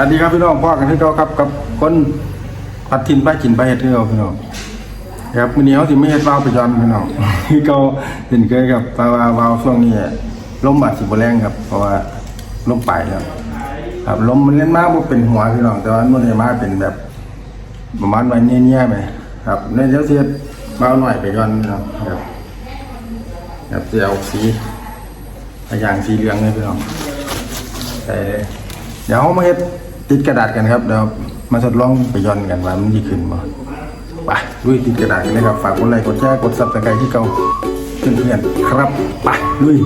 สวัสดีครับพี่น้องพ่อกันที่เราครับกับคนพัดทินไปกินไปเฮ็ดที่เราพี่น้องครับมื้อนี้เขาสิไม่เฮ็ดวาวไปย้อนพี่น้องที่เขาเป็นเคยครับเพราว่าวาวช่วงนี้ล้มอาจสิบแรงครับ เพราะว่าล้มไปครับครับลมมันเล่นมากบ่เป็นหัวพี่น้องแต่ว่ามันได้มากเป็นแบบประมาณวันเนี้ยๆไหมครับในเดี๋ยวเสียเบาหน่อยไปย้อนพี่น้องครับครับจะเอาสีพยางสีเหลืองเลยพี่น้องใส่เดี๋ยวเรามาเฮ็ด ติดกระดาษกันครับเดี๋ยวมาทดลองไปย้อนกันว่ามันดีขึ้นบ่ไปลุยติดกระดาษกันเลยครับฝากกดไลค์กดแชร์กดซับสไครต์ที่เก่าเพื่อนๆครับไปลุย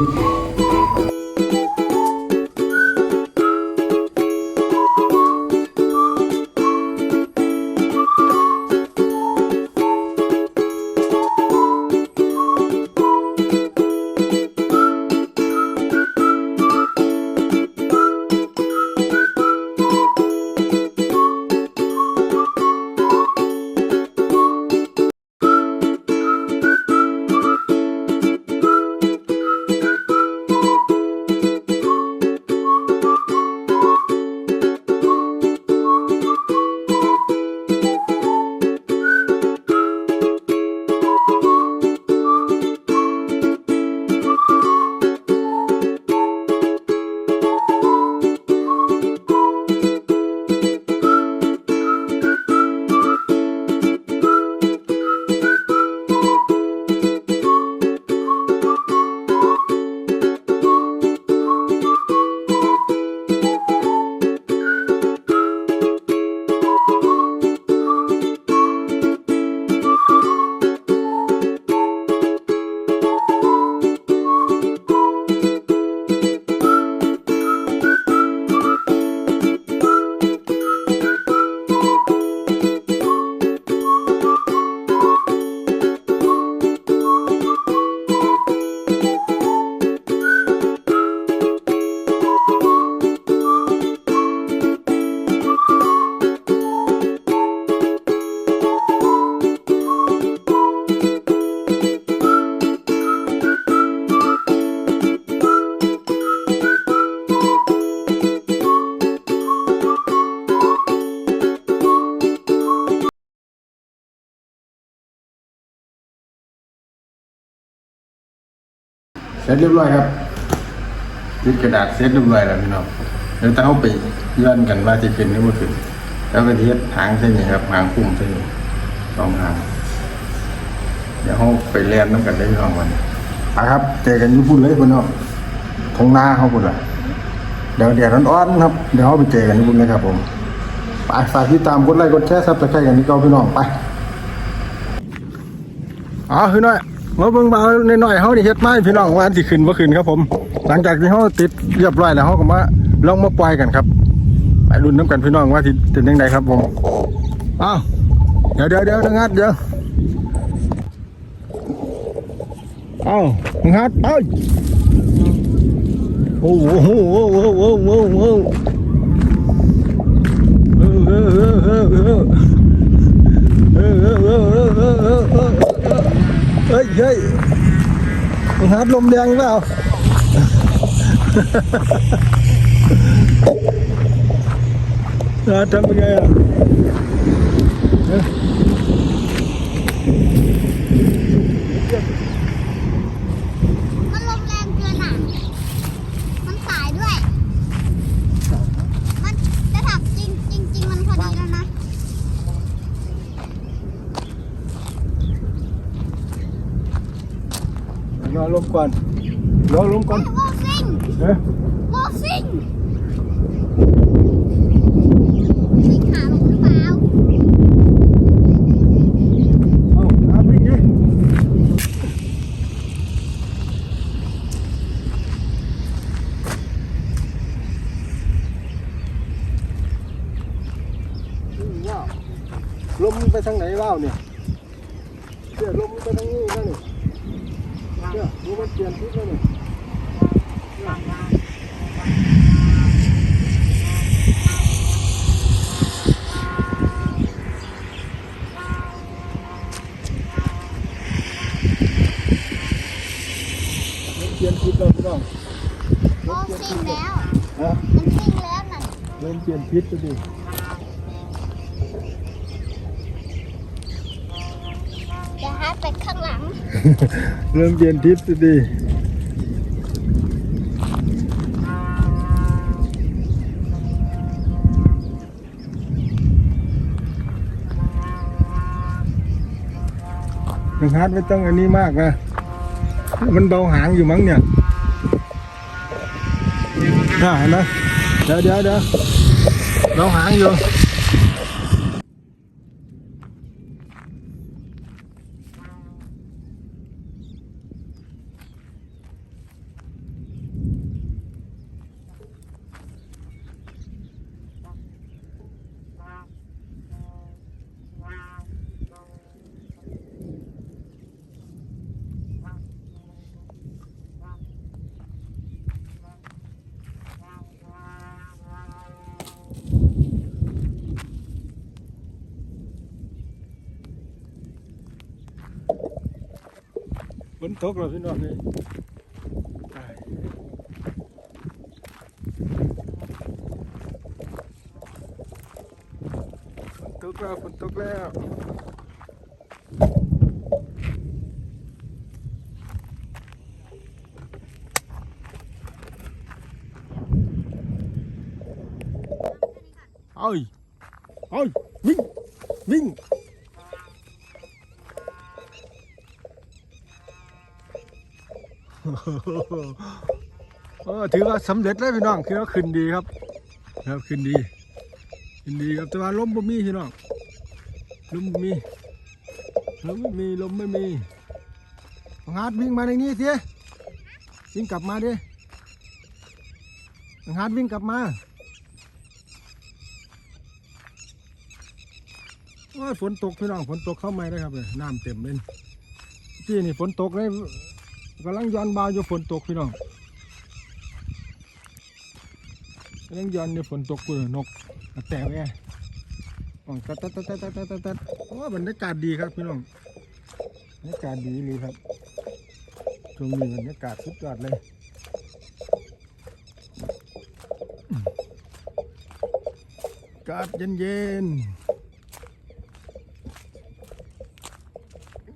เสร็จเรียบร้อยครับติดกระดาษเสร็จเรียบร้อยแล้วพี่น้องเดี๋ยวต้องเอาไปย้อนกันว่าจะขึ้นหรือไม่ขึ้นแล้วก็เทียบหางเส้นนี้ครับหางปุ่มเส้นนี้สองหางเดี๋ยวเขาไปเรียนน้ำกันได้พี่น้องวันไปครับเจอกันอญี่ปุ่นเลยพี่น้องทงหน้าเขาปุ่นละเดี๋ยวเดี๋ยวร้อนๆครับเดี๋ยวเขาไปเจอกันอญี่ปุ่นเลยครับผมไปฝากติดตามกดไลค์กดแชร์ซับสไครต์กันที่เก่าพี่น้องไปอ๋อคือน้อย มาเบิ่งเบาหน่อยๆเฮานี่เฮ็ดไม้พี่น้องว่าอันสิขึ้นบ่ขึ้นครับผม หลังจากที่เฮาติดเรียบร้อยแล้วเฮาก็มาลองมาปล่อยกันครับไปรุ่นน้ำกันพี่น้องว่าสิเป็นจังไดครับผมอ้าวเดี๋ยวเดี๋ยวเดี๋ยวงัดเดี๋ยวเอางัดไปโอ้โหโอ้โหโอ้โหโอ้โหโอ้โหเออเออเออเออเออเออเออเออ เฮ้ยเฮ้ยมึงฮาร์ดลมแรงเปล่า ทำยังไงอ่ะเ nó luôn quần. Nó luôn con vô sinh. Hả? vô sinh. Mình thả lỗ nó vào. Không đá mình đi. Lông phải sang đấy vào nhỉ มันเปลี่ยนทิศแล้วนี่มันเปลี่ยนทิศแล้วพี่น้องโมซิงแล้ว ฮะมันซิงแล้วน่ะ เริ่มเปลี่ยนทิศแล้วดิ จะฮัทไปข้างหลัง เริ่มเปลี่ยนทิศแล้วดินังฮาร์ดไม่ต้องอันนี้มากนะ มันเบาหางอยู่มั้งเนี่ยน่าเห็นไหมเดี๋ยวเดี๋ยวเดี๋ยวเบาหางอยู่ ฝนตกแล้วพี่น้องนี่ฝนตกแล้วฝนตกแล้วเอ้ยเอ้ยวิ่งวิ่ง เออ ถือว่าสำเร็จแล้วพี่น้องคือว่าขึ้นดีครับ ครับขึ้นดีขึ้นดีครับแต่ว่าลมบ่มีพี่น้องลมบ่มีลมไม่มีลมไม่มีงฮาร์ดวิ่งมาในนี้สิวิ่งกลับมาดิน้องฮาร์ดวิ่งกลับมาโอ้ยฝนตกพี่น้องฝนตกเข้ามาได้ครับเลยน้ำเต็มเลยที่นี่ฝนตกเลย กำลังย้อนบาอยู่ฝนตกพี่น้องกำลังย้อนอยู่ฝนตกกูนกแต่แม่องตัดตัดตัดตัดตัดตัดตัดโอ้บรรยากาศดีครับพี่น้องบรรยากาศดีเลยครับช่วงนี้บรรยากาศสุดยอดเลยกาดเย็นเย็น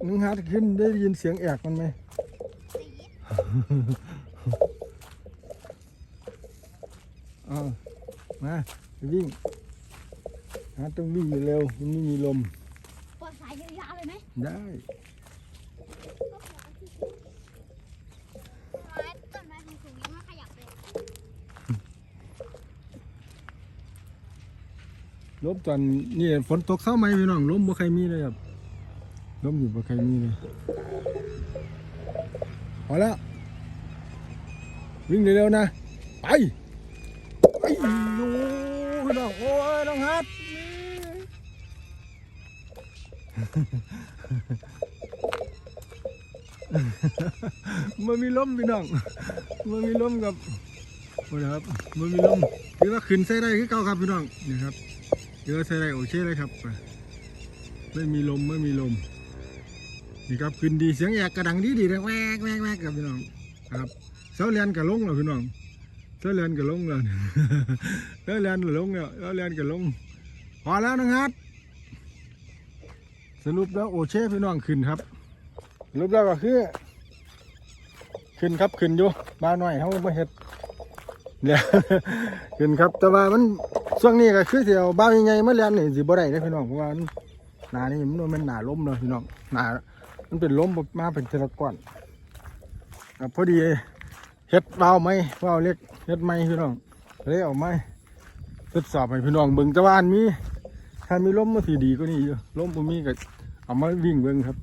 นึงฮาร์ดขึ้นได้ยินเสียงแอกมันไหม เอามาไปวิ่งหาต้องวิ่งเร็วๆมันไม่มีลมปล่อยสายยาวๆเลยไหมได้ไม้ต้นไม้สูงๆยังไม่ขยับเลยลมตอนนี่ฝนตกเช้าไหมพี่น้องลมบ่ใครมีเลยครับลมอยู่บ่ใครมีเลยพอแล้ว วิ่งเร็วๆนะ ไปไปโอ้พี่น้องโอ้ยน้องฮัทมันมีลมพี่น้องมันมีลมกับโอ้นะครับมันมีลมถือว่าขึ้นใส่ได้คือเก่าครับพี่น้องนี่ครับถือว่าใส่ได้โอเคเลยครับ ไม่มีลมไม่มีลมนี่ครับขึ้นดีเสียงแอกกระดังดีดีเลยแวกแวกแวกครับพี่น้องครับ เสาเรียนกับลงแล้วพี่น้องเสาเรียนกับลงแล้วเสาเรียนกับลงแล้วเสาเรียนกับลงพอแล้วนะครับสรุปแล้วโอเคพี่น้องขึ้นครับสรูปแล้วก็คือขึ้นครับขึ้นอยู่บ้าหน่อยเขาไม่เห็ดเนี่ยขึ้นครับ แต่ว่ามันช่วงนี้ก็คือเสียวบ้าใหญ่ๆมาเรียนนี่สิบ่ได้เลยพี่น้องเพราะว่าหนานี่มันมันหนาล้มเลยพี่น้องหนามันเป็นล้มมาเป็นเทละก้อนพอดี เฮ็ดเบาไหมเบาเล็กเฮ็ดไหมพี่น้องเลยเอาไหมทดสอบให้พี่น้องเบิ่งแต่ว่าอันมีถ้ามีล้มมันสีดีก็นี่อยู่ล้มบ่มีก็เอามาวิ่งเบิ่งครับ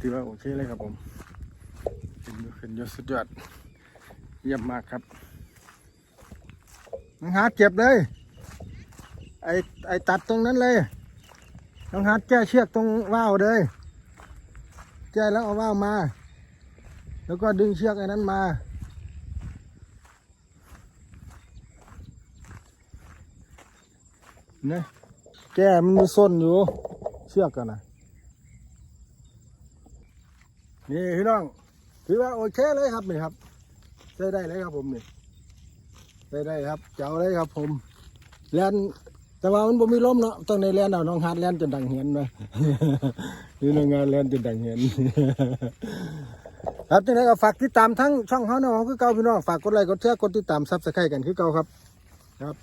ถือว่าโอเคเลยครับผมขึ้นอยู่ขึ้นยู่สุดยอดเยี่ยมมากครับน้องฮาร์ดเก็บเลย ไอไอตัดตรงนั้นเลยน้องฮาร์ดแก้เชือกตรงว่าวเลยแก้แล้วเอาว่าวมา แล้วก็ดึงเชือกไอ้นั้นมา นี่แก้มันมีส้นอยู่ เชือกกันนะนี่พี่น้อง ถือว่าโอเคเลยครับนี่ครับใช้ได้เลยครับผมนี่ใช้ได้ครับเจ้าเลยครับผมแลนแต่ว่ามันบ่มีล้มเนาะต้องในแลนเอาน้องฮาร์ดแลนจนดังเหียนนะนี่น้องงานแลนจนดังเหียนครับจังไดก็ฝากติดตามทั้งช่องเฮาเนาะคือเก่าพี่น้องฝากกดไลค์กดแชร์กดติดตาม Subscribe กันคือเก่าครับ ครับ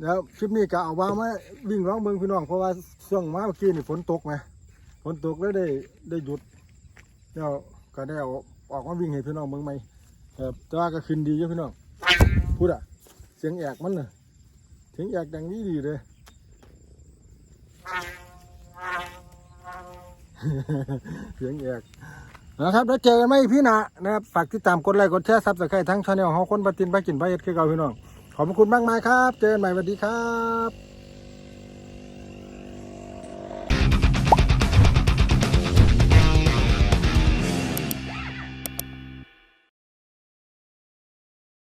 แล้วคลิปนี้ก็เอาว่ามาวิ่งร้องเมืองพี่น้องเพราะว่าช่วงมาเมื่อกี้นี่ฝนตกไหมฝนตกแล้วได้ได้หยุดแล้วก็ได้เอาออกมาวิ่งให้พี่น้องเมืองใหม่ครับแต่ว่าก็ขึ้นดีอยู่พี่น้องพูดอะเสียงแอกมันน่ะเสียงแอกดังนี้ดีเลยเสียงแอกนะครับแล้วเจอกันไหมพี่นะนะครับฝากติดตามกดไลค์กดแชร์ซับสไครต์ทั้งช่องของคนปฏินไปกินไปเอ็ดคือเก่าพี่น้อง ขอบคุณมากมายครับ เจอกันใหม่สวัสดีครับ